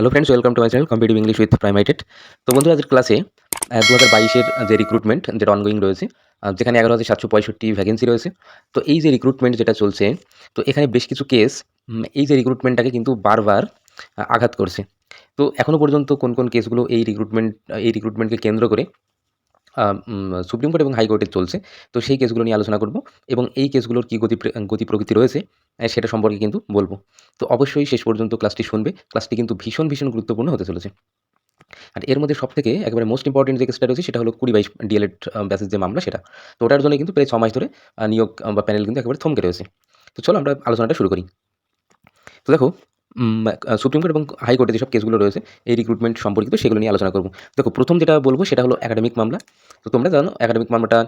Hello friends welcome to my channel competitive English with প্রাইমাইটেড তো বন্ধুরা, আজকের ক্লাসে দু হাজার বাইশের যে রিক্রুটমেন্ট যেটা অনগোয়িং রয়েছে যেখানে এগারো হাজার সাতশো পঁয়ষট্টি ভ্যাকেন্সি রয়েছে, তো এই যে রিক্রুটমেন্ট যেটা চলছে, তো এখানে বেশ কিছু কেস এই যে রিক্রুটমেন্টটাকে কিন্তু বারবার আঘাত করছে। তো এখনও পর্যন্ত কোন কোন কেসগুলো এই রিক্রুটমেন্ট এই রিক্রুটমেন্টকে কেন্দ্র করে সুপ্রিম কোর্ট এবং হাইকোর্টে চলছে, তো সেই কেসগুলো নিয়ে আলোচনা করব এবং এই কেসগুলোর কী গতি গতি প্রকৃতি রয়েছে সেটা সম্পর্কে কিন্তু বলব। তো অবশ্যই শেষ পর্যন্ত ক্লাসটি শুনবে। ক্লাসটি কিন্তু ভীষণ ভীষণ গুরুত্বপূর্ণ হতে চলেছে। আর এর মধ্যে সব থেকে একেবারে মোস্ট ইম্পর্টেন্ট যে কেসটা রয়েছে, সেটা হলো কুড়ি বাইশ ডিএলএড ব্যাসেস যে মামলা, সেটা। তো ওটার জন্য কিন্তু প্রায় ছ মাস ধরে নিয়োগ বা প্যানেল কিন্তু একেবারে থমকে রয়েছে। তো চলো আমরা আলোচনাটা শুরু করি। তো দেখো সুপ্রিম কোর্ট এবং হাইকোর্টে যেসব কেসগুলো রয়েছে, এই রিক্রুটমেন্ট সম্পর্কিত সেগুলো নিয়ে আলোচনা করব। দেখো, প্রথম যেটা বলব, সেটা হলো একাডেমিক মামলা। তো তোমরা জানো একাডেমিক মামলাটা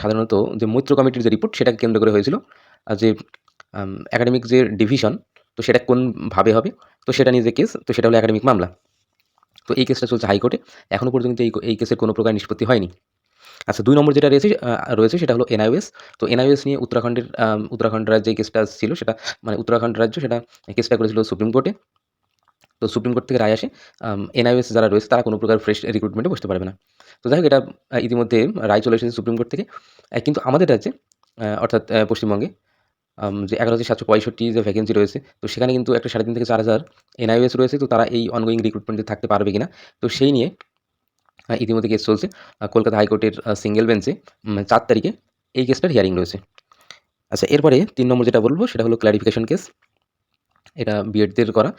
সাধারণত যে মৈত্র কমিটির যে রিপোর্ট সেটাকে কেন্দ্র করে হয়েছিল। যে একাডেমিক যে ডিভিশন তো সেটা কোনভাবে হবে? তো সেটা নিয়ে যে কেস তো সেটা হলো অ্যাকাডেমিক মামলা। তো এই কেসটা চলছে হাইকোর্টে এখনও পর্যন্ত এই এই কেসের কোনো প্রকার নিষ্পত্তি হয়নি। আচ্ছা দুই নম্বর যেটা রয়েছে রয়েছে সেটা হলো এনআইওএস তো এনআইওএস নিয়ে উত্তরাখণ্ডের উত্তরাখণ্ড রাজ্যে কেসটা ছিল, সেটা মানে উত্তরাখণ্ড রাজ্য সেটা কেসটা করেছিল সুপ্রিম কোর্টে তো সুপ্রিম কোর্ট থেকে রায় আসে এনআইওএস যারা রয়েছে তারা কোনো প্রকার ফ্রেশ রিক্রুটমেন্টে বসতে পারবে না। তো যাই হোক, এটা ইতিমধ্যে রায় চলে এসেছে সুপ্রিম কোর্ট থেকে। কিন্তু আমাদের রাজ্যে অর্থাৎ পশ্চিমবঙ্গে যে এগারো হাজার সাতশো পঁয়ষট্টি যে ভ্যাকেন্সি রয়েছে, তো সেখানে কিন্তু একটা সাড়ে তিন থেকে চার হাজার এনআইএস রয়েছে, তো তারা এই অনগোয়িং রিক্রুটমেন্টে থাকতে পারবে কিনা? তো সেই নিয়ে ইতিমধ্যে কেস চলছে কলকাতা হাইকোর্টের সিঙ্গেল বেঞ্চে চার তারিখে এই কেসটার হিয়ারিং রয়েছে। আচ্ছা এরপরে তিন নম্বর যেটা বলব, সেটা হলো ক্লারিফিকেশন কেস এটা বিএডদের করা।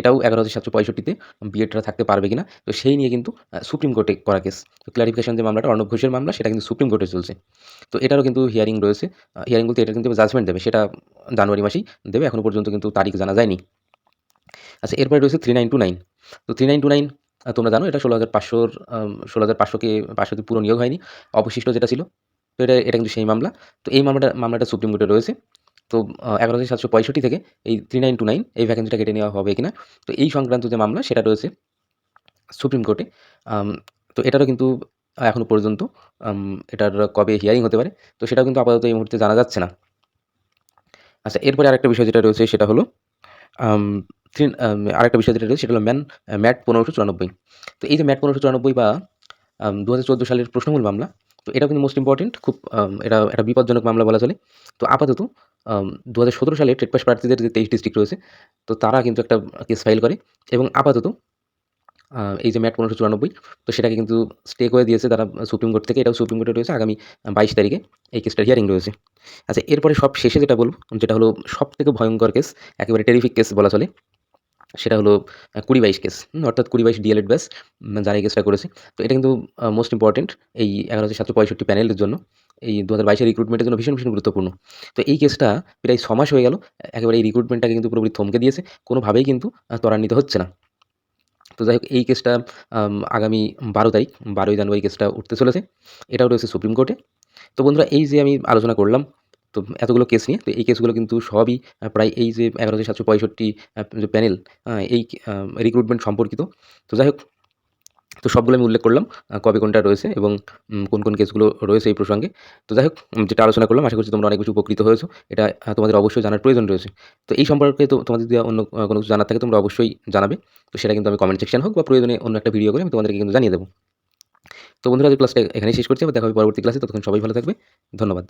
এটাও এগারো হাজার সাতশো পঁয়ষট্টিতে বিএডরা থাকতে পারবে কিনা। তো সেই নিয়ে কিন্তু সুপ্রিম কোর্টে করা কেস তো ক্লারিফিকেশন যে মামলাটা, অর্ণব ঘোষের মামলা, সেটা কিন্তু সুপ্রিম কোর্টে চলছে। তো এটারও কিন্তু হিয়ারিং রয়েছে। হিয়ারিং বলতে এটা কিন্তু জাজমেন্ট দেবে। সেটা জানুয়ারি মাসেই দেবে। এখনও পর্যন্ত কিন্তু তারিখ জানা যায়নি। আচ্ছা এরপরে রয়েছে থ্রি নাইন টু নাইন তো থ্রি নাইন টু নাইন তোমরা জানো, এটা ষোলো হাজার পাঁচশোর ষোলো হাজার পাঁচশোকে, পাঁচশোতে পুরো নিয়োগ হয়নি। অবশিষ্ট যেটা ছিল, তো এটা এটা কিন্তু সেই মামলা। তো এই মামলাটা মামলাটা সুপ্রিম কোর্টে রয়েছে। তো এগারো হাজার সাতশো পঁয়ষট্টি থেকে এই থ্রি নাইন টু নাইন এই ভ্যাকেন্সিটা কেটে নেওয়া হবে কিনা, তো এই সংক্রান্ত যে মামলা সেটা রয়েছে সুপ্রিম কোর্টে তো এটারও কিন্তু এখনও পর্যন্ত এটার কবে হিয়ারিং হতে পারে, তো সেটাও কিন্তু আপাতত এই মুহূর্তে জানা যাচ্ছে না। আচ্ছা এরপরে আরেকটা বিষয় যেটা রয়েছে সেটা হলো থ্রি- আরেকটা বিষয় যেটা রয়েছে সেটা হলো ম্যান, ম্যাট পনেরোশো চুরানব্বই। তো এই যে ম্যাট পনেরোশো চুরানব্বই বা দু হাজার চোদ্দ সালের প্রশ্নমূল মামলা, তো এটা কিন্তু মোস্ট ইম্পর্টেন্ট খুব এটা একটা বিপজ্জনক মামলা বলা চলে। তো আপাতত দু হাজার সতেরো সালে ট্রেড পাস প্রার্থীদের যে তেইশ ডিস্ট্রিক্ট রয়েছে, তো তারা কিন্তু একটা কেস ফাইল করে এবং আপাতত এই যে ম্যাট পনেরোশো চুরানব্বই, তো সেটাকে কিন্তু স্টে করে দিয়েছে তারা সুপ্রিম কোর্ট থেকে। এটাও সুপ্রিম কোর্টে রয়েছে আগামী বাইশ তারিখে এই কেসটার হিয়ারিং রয়েছে। আচ্ছা এরপরে সব শেষে যেটা বলব, যেটা হলো সব থেকে ভয়ঙ্কর কেস, একেবারে টেরিফিক কেস বলা চলে সেটা হলো কুড়ি বাইশ কেস অর্থাৎ কুড়ি বাইশ ডিএলএড ব্যাস যারা এই কেসটা করেছে। তো এটা কিন্তু মোস্ট ইম্পর্টেন্ট এই এগারো হাজার সাতশো পঁয়ষট্টি প্যানেলের জন্য। এই দু হাজার বাইশের রিক্রুটমেন্টের জন্য ভীষণ ভীষণ গুরুত্বপূর্ণ। তো এই কেসটা প্রায় ছ মাস হয়ে গেল, একেবারে এই রিক্রুটমেন্টটাকে কিন্তু পুরোপুরি থমকে দিয়েছে। কোনোভাবেই কিন্তু ত্বরান্বিত হচ্ছে না। তো যাই হোক, এই কেসটা আগামী বারো তারিখ, বারোই জানুয়ারি কেসটা উঠতে চলেছে। এটাও রয়েছে সুপ্রিম কোর্টে তো বন্ধুরা, এই যে আমি আলোচনা করলাম তো এতগুলো কেস নিয়ে, তো এই কেসগুলো কিন্তু সবই প্রায় এই যে এগারো হাজার সাতশো পঁয়ষট্টি যে প্যানেল এই রিক্রুটমেন্ট সম্পর্কিত। তো যাই হোক, তো সবগুলো আমি উল্লেখ করলাম কবে কোনটা রয়েছে এবং কোন কোন কেসগুলো রয়েছে এই প্রসঙ্গে। তো যাই হোক যেটা আলোচনা করলাম, আশা করছি তোমরা অনেক কিছু উপকৃত হয়েছো। এটা তোমাদের অবশ্যই জানার প্রয়োজন রয়েছে। তো এই সম্পর্কে তো তোমাদের যদি অন্য কোনো কিছু জানার থাকে, তোমরা অবশ্যই জানাবে। তো সেটা কিন্তু আমি কমেন্ট সেকশন হোক বা প্রয়োজনে অন্য একটা ভিডিও করে আমি তোমাদেরকে কিন্তু জানিয়ে দেবো। তো বন্ধুরা, আজ ক্লাসটা এখানেই শেষ করছি। আবার দেখা হবে পরবর্তী ক্লাসে ততক্ষণ সবাই ভালো থাকবে। ধন্যবাদ।